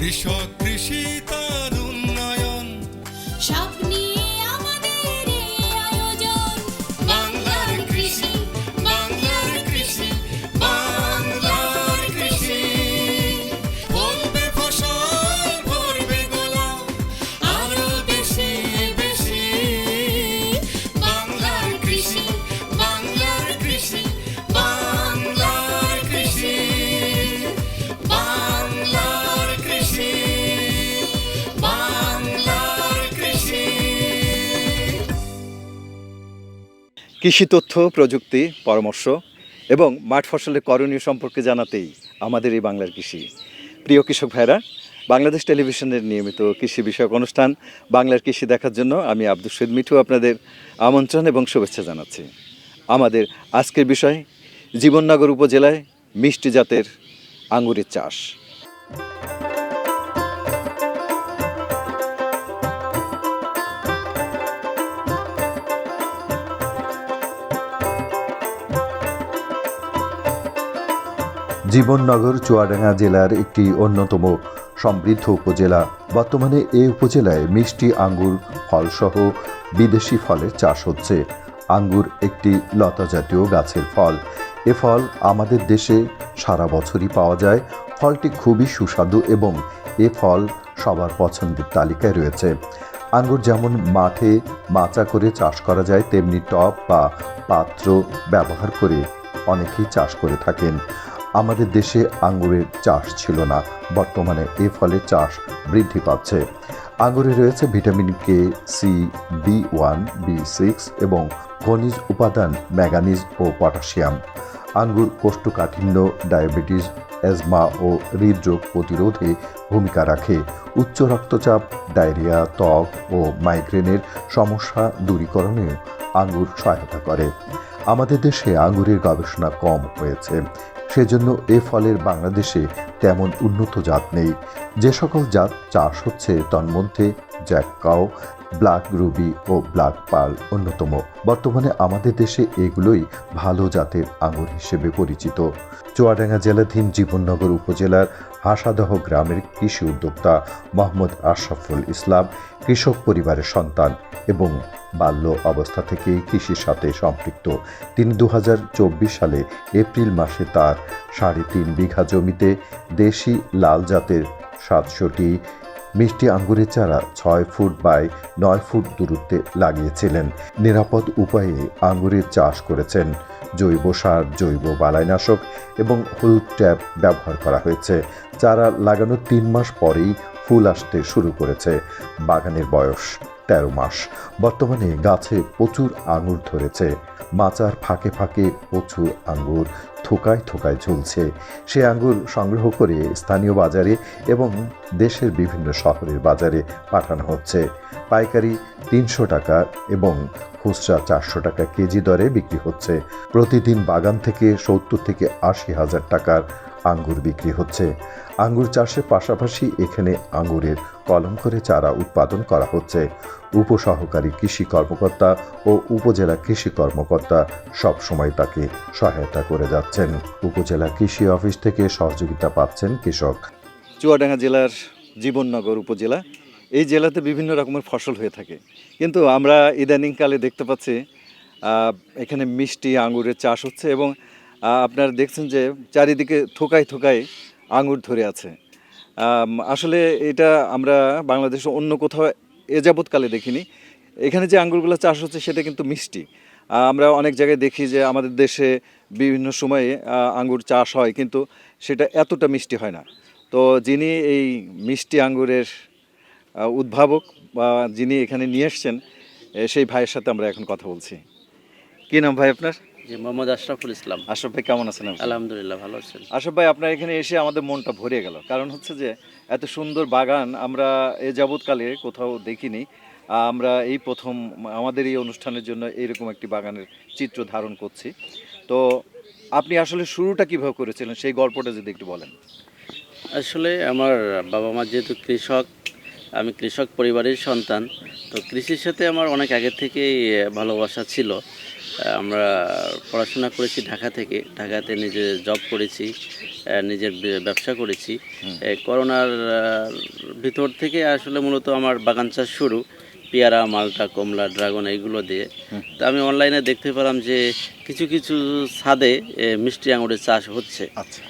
কৃষক কৃষি তার কৃষি তথ্য, প্রযুক্তি, পরামর্শ এবং মাঠ ফসলের করণীয় সম্পর্কে জানাতেই আমাদের এই বাংলার কৃষি। প্রিয় কৃষক ভাইরা বাংলাদেশ টেলিভিশনের নিয়মিত কৃষি বিষয়ক অনুষ্ঠান বাংলার কৃষি দেখার জন্য আমি আব্দুল সৈদ মিঠু আপনাদের আমন্ত্রণ এবং শুভেচ্ছা জানাচ্ছি। আমাদের আজকের বিষয়, জীবননগর উপজেলায় মিষ্টি জাতের আঙুরের চাষ। জীবননগর চুয়াডাঙ্গা জেলার একটি অন্যতম সমৃদ্ধ উপজেলা। বর্তমানে এই উপজেলায় মিষ্টি আঙ্গুর ফলসহ বিদেশি ফলের চাষ হচ্ছে। আঙ্গুর একটি লতা জাতীয় গাছের ফল। এ ফল আমাদের দেশে সারা বছরই পাওয়া যায়। ফলটি খুবই সুস্বাদু এবং এ ফল সবার পছন্দের তালিকায় রয়েছে। আঙ্গুর যেমন মাঠে মাচা করে চাষ করা যায়, তেমনি টব বা পাত্র ব্যবহার করে অনেকেই চাষ করে থাকেন। আমাদের দেশে আঙ্গুরের চাষ ছিল না। বর্তমানে এ ফলে চাষ বৃদ্ধি পাচ্ছে। আঙ্গুরে রয়েছে vitamin K C B one B six এবং খনিজ উপাদান, ম্যাগানিজ ও পটাশিয়াম। আঙ্গুর কোষ্ঠকাঠিন্য, ডায়াবেটিস অ্যাজমা ও হৃদরোগ প্রতিরোধে ভূমিকা রাখে। উচ্চ রক্তচাপ, ডায়রিয়া, ত্বক ও মাইগ্রেনের সমস্যা দূরীকরণে আঙ্গুর সহায়তা করে। আমাদের দেশে আঙ্গুরের গবেষণা কম হয়েছে। সেজন্য এ ফলের বাংলাদেশে তেমন উন্নত জাত নেই। যে সকল জাত চাষ হচ্ছে তন্মধ্যে জ্যাককাও ব্ল্যাক রুবি ও ব্ল্যাক পার্ল অন্যতম। বর্তমানে আমাদের দেশে এগুলোই ভালো জাতের আঙুর হিসেবে পরিচিত। চুয়াডাঙ্গা জেলাধীন জীবননগর উপজেলার হাসাদহ গ্রামের কৃষি উদ্যোক্তা মোহাম্মদ আশরাফুল ইসলাম কৃষক পরিবারের সন্তান এবং বাল্য অবস্থা থেকেই কৃষির সাথে সম্পৃক্ত। তিনি দু হাজার চব্বিশ সালে এপ্রিল মাসে তার সাড়ে তিন বিঘা জমিতে দেশি লাল জাতের সাতশোটি মিষ্টি আঙ্গুরের চারা ছয় ফুট বাই নয় ফুট দূরত্বে লাগিয়েছিলেন। নিরাপদ উপায়ে আঙ্গুরের চাষ করেছেন। জৈব সার, জৈব বালাইনাশক এবং হুল ট্যাপ ব্যবহার করা হয়েছে। চারা লাগানোর তিন মাস পরেই ফুল আসতে শুরু করেছে। বাগানের বয়স তেরো মাস। বর্তমানে গাছে প্রচুর আঙুর ধরেছে। মাচার ফাঁকে ফাঁকে প্রচুর আঙুর থোকায় থোকায় ঝুলছে। সে আঙ্গুর সংগ্রহ করে স্থানীয় বাজারে এবং দেশের বিভিন্ন শহরের বাজারে পাঠানো হচ্ছে। পাইকারি তিনশো টাকা এবং খুচরা চারশো টাকা কেজি দরে বিক্রি হচ্ছে। প্রতিদিন বাগান থেকে সত্তর থেকে আশি হাজার টাকার আঙ্গুর বিক্রি হচ্ছে। আঙ্গুর চাষের পাশাপাশি এখানে আঙ্গুরের কলম করে চারা উৎপাদন করা হচ্ছে। উপসহকারী কৃষি কর্মকর্তা ও উপজেলা কৃষি কর্মকর্তা সবসময় তাকে সহায়তা করে যাচ্ছেন। উপজেলা কৃষি অফিস থেকে সহযোগিতা পাচ্ছেন কৃষক। চুয়াডাঙ্গা জেলার জীবননগর উপজেলা। এই জেলাতে বিভিন্ন রকমের ফসল হয়ে থাকে। কিন্তু আমরা ইদানিংকালে দেখতে পাচ্ছি এখানে মিষ্টি আঙ্গুরের চাষ হচ্ছে এবং আপনারা দেখছেন যে চারিদিকে থোকায় থোকায় আঙুর ধরে আছে। আসলে এটা আমরা বাংলাদেশে অন্য কোথাও এ যাবৎকালে দেখিনি। এখানে যে আঙুরগুলো চাষ হচ্ছে সেটা কিন্তু মিষ্টি। আমরা অনেক জায়গায় দেখি যে আমাদের দেশে বিভিন্ন সময়ে আঙ্গুর চাষ হয় কিন্তু সেটা এতটা মিষ্টি হয় না। তো যিনি এই মিষ্টি আঙ্গুরের আহ, উদ্ভাবক বা যিনি এখানে নিয়ে এসছেন সেই ভাইয়ের সাথে আমরা এখন কথা বলছি। কি নাম ভাই আপনার? জি মোহাম্মদ আশরাফুল ইসলাম। আশরাফ ভাই কেমন আছেন? আলহামদুলিল্লাহ ভালো আছেন আশরাফ ভাই আপনার এখানে এসে আমাদের মনটা ভরে গেল। কারণ হচ্ছে যে এত সুন্দর বাগান আমরা এ যাবৎকালে কোথাও দেখিনি। আমরা এই প্রথম আমাদের এই অনুষ্ঠানের জন্য এইরকম একটি বাগানের চিত্র ধারণ করছি। তো আপনি আসলে শুরুটা কীভাবে করেছিলেন? সেই গল্পটা যদি একটু বলেন। আসলে আমার বাবা মা যেহেতু কৃষক আমি কৃষক পরিবারের সন্তান তো কৃষির সাথে আমার অনেক আগে থেকেই ভালোবাসা ছিল। আমরা পড়াশোনা করেছি ঢাকা থেকে। ঢাকাতে নিজে জব করেছি নিজের ব্যবসা করেছি। করোনার ভিতর থেকে আসলে মূলত আমার বাগান চাষ শুরু। পেয়ারা মালটা কমলা ড্রাগন এইগুলো দিয়ে। তা আমি অনলাইনে দেখতে পেলাম যে কিছু কিছু ছাদে মিষ্টি আঙুরের চাষ হচ্ছে। আচ্ছা।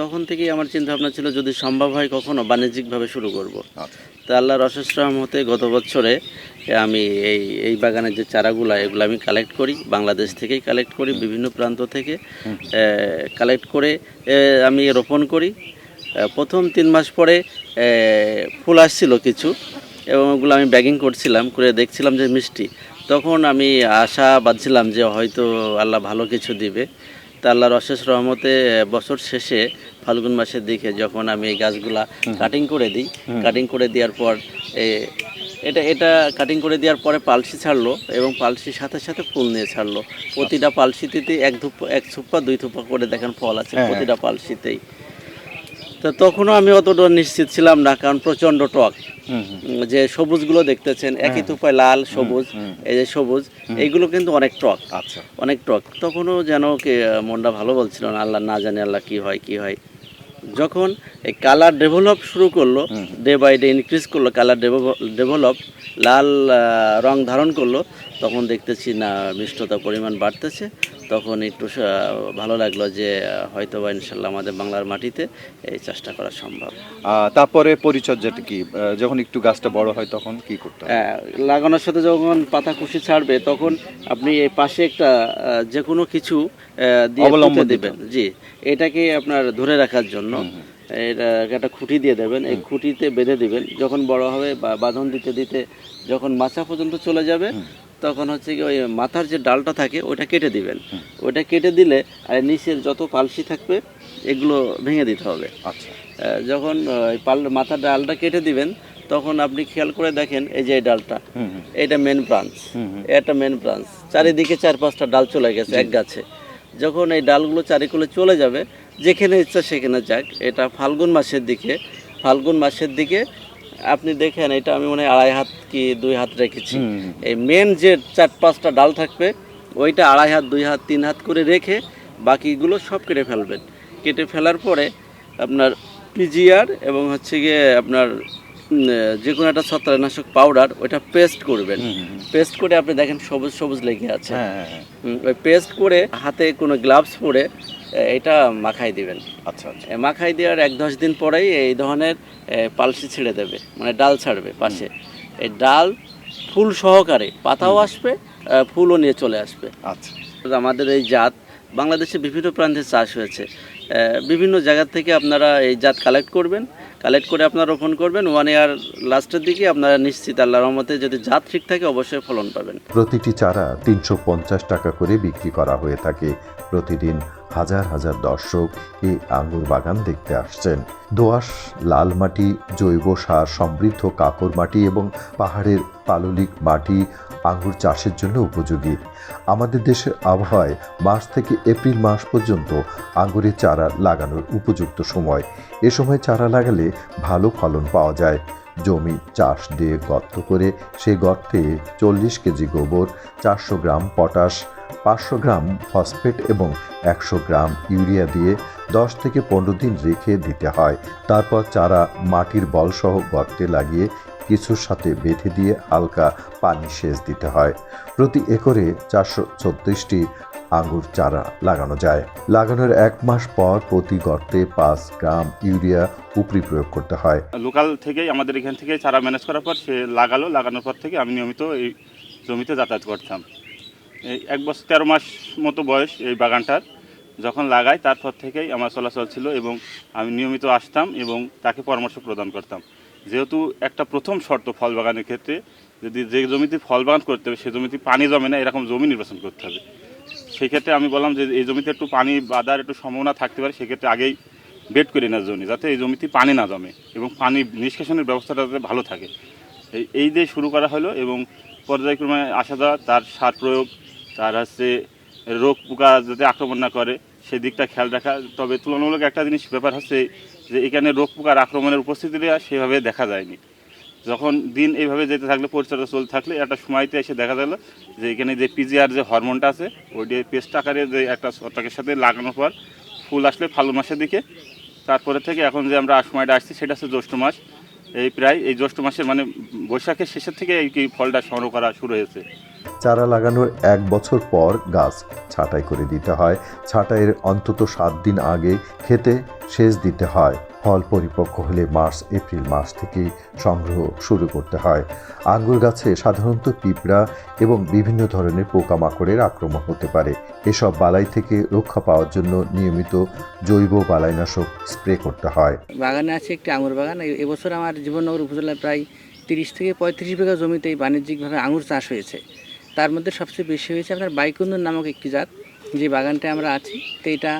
তখন থেকেই আমার চিন্তা ভাবনা ছিল যদি সম্ভব হয় কখনো বাণিজ্যিকভাবে শুরু করব। আচ্ছা। তা আল্লাহর অশেষ রহমতে গত বছরে আমি এই এই বাগানের যে চারাগুলো এগুলো আমি কালেক্ট করি বাংলাদেশ থেকেই কালেক্ট করি বিভিন্ন প্রান্ত থেকে। কালেক্ট করে আমি রোপণ করি। প্রথম তিন মাস পরে ফুল আসছিল কিছু এবং ওগুলো আমি ব্যাগিং করছিলাম করে দেখছিলাম যে মিষ্টি। তখন আমি আশা বাঁধছিলাম যে হয়তো আল্লাহ ভালো কিছু দিবে। তা আল্লাহর অশেষ রহমতে বছর শেষে ফাল্গুন মাসের দিকে যখন আমি এই গাছগুলা কাটিং করে দিই কাটিং করে দেওয়ার পর এটা এটা কাটিং করে দেওয়ার পরে পালসি ছাড়লো এবং পালসির সাথে সাথে ফুল নিয়ে ছাড়লো। প্রতিটা পালসিতে এক ধুপ এক থুপ্পা দুই থুপ্পা করে দেখেন ফল আছে হ্যাঁ। প্রতিটা পালসিতেই। তো তখনও আমি অতটা নিশ্চিত ছিলাম না কারণ প্রচণ্ড টক। যে সবুজগুলো দেখতেছেন একই থুপায় লাল সবুজ এই যে সবুজ এইগুলো কিন্তু অনেক টক। আচ্ছা। অনেক টক। তখনও যেন কে মনটা ভালো বলছিল না আল্লাহ না জানে আল্লাহ কি হয় কি হয়। যখন এই কালার ডেভেলপ শুরু করল ডে বাই ডে ইনক্রিজ করল কালার ডেভেলপ লাল রং ধারণ করল তখন দেখতেছি না মিষ্টতার পরিমাণ বাড়তেছে। তখন একটু ভালো লাগল যে হয়তো বা ইনশাল্লাহ আমাদের বাংলার মাটিতে এই চাষটা করা সম্ভব। তারপরে পরিচর্যাটা কি? যখন একটু গাছটা বড় হয় তখন কি করতে হয়? লাগানোর সাথে যখন পাতা কুশি ছাড়বে তখন আপনি এই পাশে একটা যে কোনো কিছু অবলম্বন দেবেন। জি এটাকে আপনার ধরে রাখার জন্য এটা একটা খুঁটি দিয়ে দেবেন। এই খুঁটিতে বেঁধে দিবেন। যখন বড় হবে বা বাঁধন দিতে দিতে যখন মাচা পর্যন্ত চলে যাবে তখন হচ্ছে কি ওই মাথার যে ডালটা থাকে ওটা কেটে দিবেন। ওটা কেটে দিলে আর নিচের যত পালসি থাকবে এগুলো ভেঙে দিতে হবে। আচ্ছা। যখন পাল মাথার ডালটা কেটে দিবেন তখন আপনি খেয়াল করে দেখেন এই যে এই ডালটা। এটা মেন ব্রাঞ্চ। এটা মেন ব্রাঞ্চ চারিদিকে চার পাঁচটা ডাল চলে গেছে এক গাছে। যখন এই ডালগুলো চারিকুলে চলে যাবে যেখানে ইচ্ছা সেখানে যাক। এটা ফাল্গুন মাসের দিকে ফাল্গুন মাসের দিকে আপনি দেখেন এটা আমি মনে হয় আড়াই হাত কি দুই হাত রেখেছি। এই মেন যে চার পাঁচটা ডাল থাকবে ওইটা আড়াই হাত দুই হাত তিন হাত করে রেখে বাকিগুলো সব কেটে ফেলবেন। কেটে ফেলার পরে আপনার পিজিআর এবং হচ্ছে গিয়ে আপনার যে কোনো একটা ছত্রাকনাশক পাউডার ওইটা পেস্ট করবেন। পেস্ট করে আপনি দেখেন সবুজ সবুজ লেগে আছে। হ্যাঁ হ্যাঁ হ্যাঁ। ওই পেস্ট করে হাতে কোনো গ্লাভস পরে এটা মাখাই দিবেন। আচ্ছা আচ্ছা। মাখাই দেওয়ার এক দশ দিন পরেই এই ধরনের পালসি ছেড়ে দেবে মানে ডাল ছাড়বে পাশে। এই ডাল ফুল সহকারে পাতাও আসবে ফুলও নিয়ে চলে আসবে। আচ্ছা। আমাদের এই জাত বাংলাদেশে বিভিন্ন প্রান্তে চাষ হয়েছে। বিভিন্ন জায়গা থেকে আপনারা এই জাত কালেক্ট করবেন। কালেক্ট করে আপনারা রোপণ করবেন। ওয়ান ইয়ার লাস্টের দিকে আপনারা নিশ্চিত আল্লাহ রহমতে যদি জাত ঠিক থাকে অবশ্যই ফলন পাবেন। প্রতিটি চারা তিনশো পঞ্চাশ টাকা করে বিক্রি করা হয়ে থাকে। প্রতিদিন হাজার হাজার দর্শক এই আঙ্গুর বাগান দেখতে আসছেন। দোআঁশ, লাল মাটি, জৈব সার, সমৃদ্ধ কাকর মাটি এবং পাহাড়ের পাললিক মাটি আঙ্গুর চাষের জন্য উপযোগী। আমাদের দেশের আবহাওয়ায় মার্চ থেকে এপ্রিল মাস পর্যন্ত আঙ্গুরের চারা লাগানোর উপযুক্ত সময়। এ সময় চারা লাগালে ভালো ফলন পাওয়া যায়। জমি চাষ দিয়ে গর্ত করে সেই গর্তে চল্লিশ কেজি গোবর, চারশো গ্রাম পটাশ পাঁচশো গ্রাম ফসফেট এবং একশো গ্রাম ইউরিয়া দিয়ে দশ থেকে পনেরো দিন রেখে দিতে হয়। তারপর চারা মাটির বলসহ গর্তে লাগিয়ে কিছুর সাথে বেঁধে দিয়ে হালকা পানি সেচ দিতে হয়। প্রতি একরে চারশো ছত্রিশটি আঙুর চারা লাগানো যায়। লাগানোর এক মাস পর প্রতি গর্তে পাঁচ গ্রাম ইউরিয়া উপরি প্রয়োগ করতে হয়। লোকাল থেকেই আমাদের এখান থেকে চারা ম্যানেজ করার পর সে লাগালো। লাগানোর পর থেকে আমি নিয়মিত এই জমিতে যাতায়াত করতাম। এই এক বছর তেরো মাস মতো বয়স এই বাগানটার। যখন লাগাই, তারপর থেকেই আমার চলাচল ছিল এবং আমি নিয়মিত আসতাম এবং তাকে পরামর্শ প্রদান করতাম। যেহেতু একটা প্রথম শর্ত ফল বাগানের ক্ষেত্রে, যদি যে জমিতে ফল বাগান করতে হবে, সে জমিতে পানি জমে না, এরকম জমি নির্বাচন করতে হবে। সেক্ষেত্রে আমি বললাম যে, এই জমিতে একটু পানি বাঁধার একটু সম্ভাবনা থাকতে পারে, সেক্ষেত্রে আগেই বেড করে নেওয়ার জন্য, যাতে এই জমিতে পানি না জমে এবং পানি নিষ্কাশনের ব্যবস্থাটা যাতে ভালো থাকে। এই এই দিয়ে শুরু করা হলো এবং পর্যায়ক্রমে আসা যাওয়া, তার সার প্রয়োগ তার হচ্ছে রোগ পোকা যাতে আক্রমণ না করে, সেদিকটা খেয়াল রাখা। তবে তুলনামূলক একটা জিনিস ব্যাপার হচ্ছে যে এখানে রোগ পোকার আক্রমণের উপস্থিতিটা সেভাবে দেখা যায়নি। যখন দিন এইভাবে যেতে থাকলে, পরিচর্যা চলতে থাকলে, একটা সময়তে এসে দেখা গেল যে এখানে যে পিজিআর যে হরমোনটা আছে, ওই যে পেস্ট আকারে যে একটা ছত্রাকের সাথে লাগানোর পর ফুল আসলে ফাল্গুন মাসের দিকে। তারপরে থেকে এখন যে আমরা সময়টা আসছি, সেটা হচ্ছে জ্যৈষ্ঠ মাস। এই প্রায় এই জ্যৈষ্ঠ মাসের মানে বৈশাখের শেষের থেকে এই ফলটা সংগ্রহ করা শুরু হয়েছে। চারা লাগানোর এক বছর পর গাছ ছাঁটাই করে দিতে হয়। ছাঁটাইয়ের অন্তত সাত দিন আগে খেতে সেচ দিতে হয়। ফল পরিপক্ক হলে মার্চ, এপ্রিল মাস থেকে সংগ্রহ শুরু করতে হয়। আঙ্গুর গাছে সাধারণত পিঁপড়া এবং বিভিন্ন ধরনের পোকামাকড়ের আক্রমণ হতে পারে। এসব বালাই থেকে রক্ষা পাওয়ার জন্য নিয়মিত জৈব বালাইনাশক স্প্রে করতে হয়। বাগানে আছে একটি আঙুর বাগান। এবছর আমার জীবননগর উপজেলায় প্রায় তিরিশ থেকে পঁয়ত্রিশ বিঘা জমিতে বাণিজ্যিকভাবে আঙুর চাষ হয়েছে। তার মধ্যে সবচেয়ে বেশি হয়েছে আপনার বাইকুন্দর নামক একটি জাত, যে বাগানটা আমরা আছি। তো এটা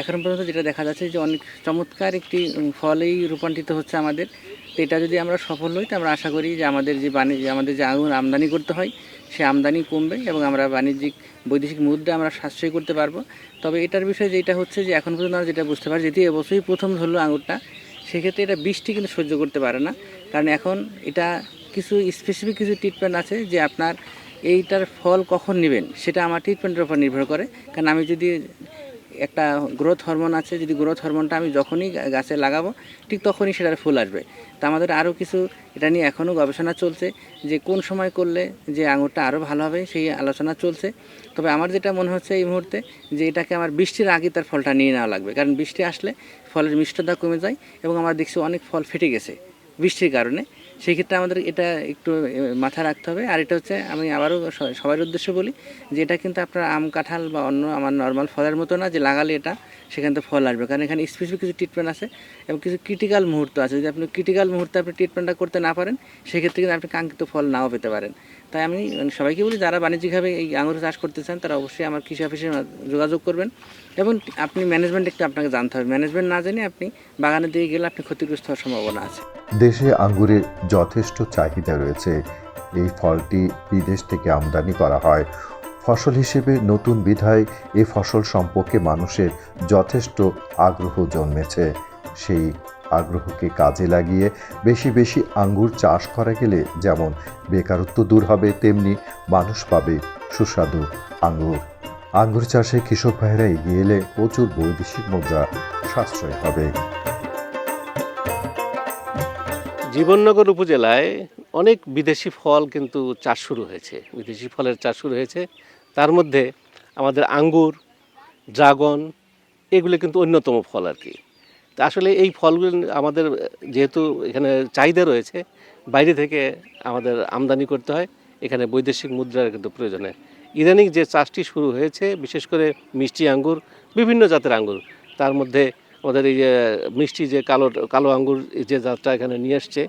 এখন পর্যন্ত যেটা দেখা যাচ্ছে যে অনেক চমৎকার একটি ফলেই রূপান্তরিত হচ্ছে আমাদের। তো এটা যদি আমরা সফল হই, তো আমরা আশা করি যে আমাদের যে বাণিজ্য আমাদের যে আঙুর আমদানি করতে হয়, সে আমদানি কমবে এবং আমরা বাণিজ্যিক, বৈদেশিক মুদ্রা আমরা সাশ্রয় করতে পারব। তবে এটার বিষয়ে যেটা হচ্ছে যে এখন পর্যন্ত আমরা যেটা বুঝতে পারি যেটি এবছরই প্রথম ধরলো আঙুরটা, সেক্ষেত্রে এটা বৃষ্টি কিন্তু সহ্য করতে পারে না। কারণ এখন এটা কিছু স্পেসিফিক কিছু ট্রিটমেন্ট আছে যে আপনার এইটার ফল কখন নেবেন? সেটা আমার ট্রিটমেন্টের উপর নির্ভর করে। কারণ আমি যদি একটা গ্রোথ হরমোন আছে, যদি গ্রোথ হরমোনটা আমি যখনই গাছে লাগাবো, ঠিক তখনই সেটার ফুল আসবে। তা আমাদের আরও কিছু এটা নিয়ে এখনও গবেষণা চলছে যে কোন সময় করলে যে আঙুরটা আরও ভালো হবে সেই আলোচনা চলছে। তবে আমার যেটা মনে হচ্ছে এই মুহূর্তে যে এটাকে আমার বৃষ্টির আগে তার ফলটা নিয়ে নেওয়া লাগবে। কারণ বৃষ্টি আসলে ফলের মিষ্টতা কমে যায় এবং আমরা দেখছি অনেক ফল ফেটে গেছে বৃষ্টির কারণে। সেই ক্ষেত্রে আমাদের এটা একটু এ, মাথায় রাখতে হবে। আর এটা হচ্ছে আমি আবারও সবার উদ্দেশ্যে বলি যে এটা কিন্তু আপনার আম কাঁঠাল বা অন্য আমার নর্মাল ফলের মতো না যে লাগালে এটা সেখান থেকে ফল আসবে। কারণ এখানে স্পেসিফিক কিছু ট্রিটমেন্ট আছে এবং কিছু ক্রিটিক্যাল মুহূর্ত আছে। যদি আপনি ক্রিটিক্যাল মুহূর্তে আপনি ট্রিটমেন্টটা করতে না পারেন সেক্ষেত্রে কিন্তু আপনি কাঙ্ক্ষিত ফল নাও পেতে পারেন। তাই আমি সবাইকে বলি যারা বাণিজ্যিকভাবে এই আঙুর চাষ করতে চান তারা অবশ্যই আমার কৃষি অফিসে যোগাযোগ করবেন। এবং আপনি ম্যানেজমেন্ট একটু আপনাকে জানতে হবে। ম্যানেজমেন্ট না জেনে আপনি বাগানের দিকে গেলে আপনি ক্ষতিগ্রস্ত হওয়ার সম্ভাবনা আছে। দেশে আঙ্গুরের যথেষ্ট চাহিদা রয়েছে। এই ফলটি বিদেশ থেকে আমদানি করা হয়। ফসল হিসেবে নতুন বিধায় এ ফসল সম্পর্কে মানুষের যথেষ্ট আগ্রহ জন্মেছে। সেই আগ্রহকে কাজে লাগিয়ে বেশি বেশি আঙ্গুর চাষ করা গেলে যেমন বেকারত্ব দূর হবে, তেমনি মানুষ পাবে সুস্বাদু আঙ্গুর। আঙ্গুর চাষে কৃষক ভাইরা এগিয়ে এলে প্রচুর বৈদেশিক মুদ্রা সাশ্রয় হবে। জীবননগর উপজেলায় অনেক বিদেশি ফল কিন্তু চাষ শুরু হয়েছে। বিদেশি ফলের চাষ শুরু হয়েছে। তার মধ্যে আমাদের আঙ্গুর, ড্রাগন, এগুলো কিন্তু অন্যতম ফল আর কি। তা আসলে এই ফলগুলো আমাদের যেহেতু এখানে চাহিদা রয়েছে, বাইরে থেকে আমাদের আমদানি করতে হয়, এখানে বৈদেশিক মুদ্রার কিন্তু প্রয়োজনে ইদানিং যে চাষটি শুরু হয়েছে, বিশেষ করে মিষ্টি আঙ্গুর, বিভিন্ন জাতের আঙ্গুর, তার মধ্যে আমাদের এই যে মিষ্টি যে কালো কালো আঙ্গুর যে জাতটা এখানে নিয়ে এসছে,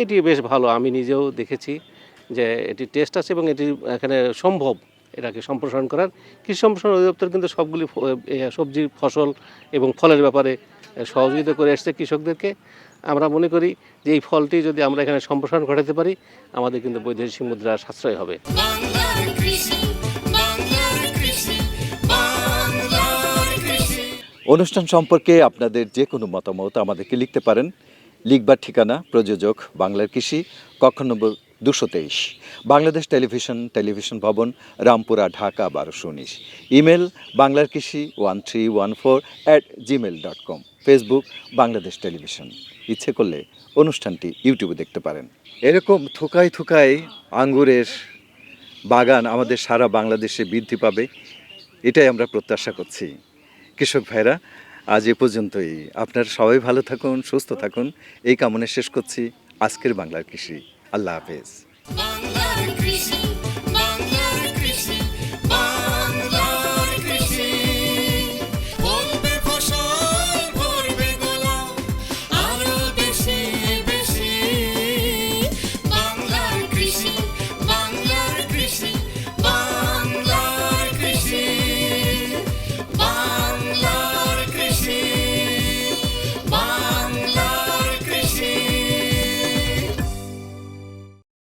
এটি বেশ ভালো। আমি নিজেও দেখেছি যে এটি টেস্ট আছে এবং এটি এখানে সম্ভব এটাকে সম্প্রসারণ করার। কৃষি সম্প্রসারণ অধিদপ্তর কিন্তু সবগুলি সবজি, ফসল এবং ফলের ব্যাপারে সহযোগিতা করে এসছে কৃষকদেরকে। আমরা মনে করি যে এই ফলটি যদি আমরা এখানে সম্প্রসারণ ঘটাতে পারি, আমাদের কিন্তু বৈদেশিক মুদ্রা সাশ্রয় হবে। অনুষ্ঠান সম্পর্কে আপনাদের যে কোনো মতামত আমাদেরকে লিখতে পারেন। লিখবার ঠিকানা, প্রযোজক, বাংলার কৃষি, কক্ষ নম্বর দুশো তেইশ, বাংলাদেশ টেলিভিশন টেলিভিশন ভবন, রামপুরা, ঢাকা, বারোশো উনিশ। ইমেল, বাংলার কৃষি one three one four at Gmail dot com Facebook Bangladesh television. ইচ্ছে করলে অনুষ্ঠানটি ইউটিউবে দেখতে পারেন। এরকম থুকায় থুকায় আঙ্গুরের বাগান আমাদের সারা বাংলাদেশে বৃদ্ধি পাবে, এটাই আমরা প্রত্যাশা করছি। কৃষক ভাইরা, আজ এ পর্যন্তই। আপনার সবাই ভালো থাকুন, সুস্থ থাকুন। এই কামনা শেষ করছি। আজকের বাংলার কৃষি। আল্লাহ হাফেজ। কৃষি।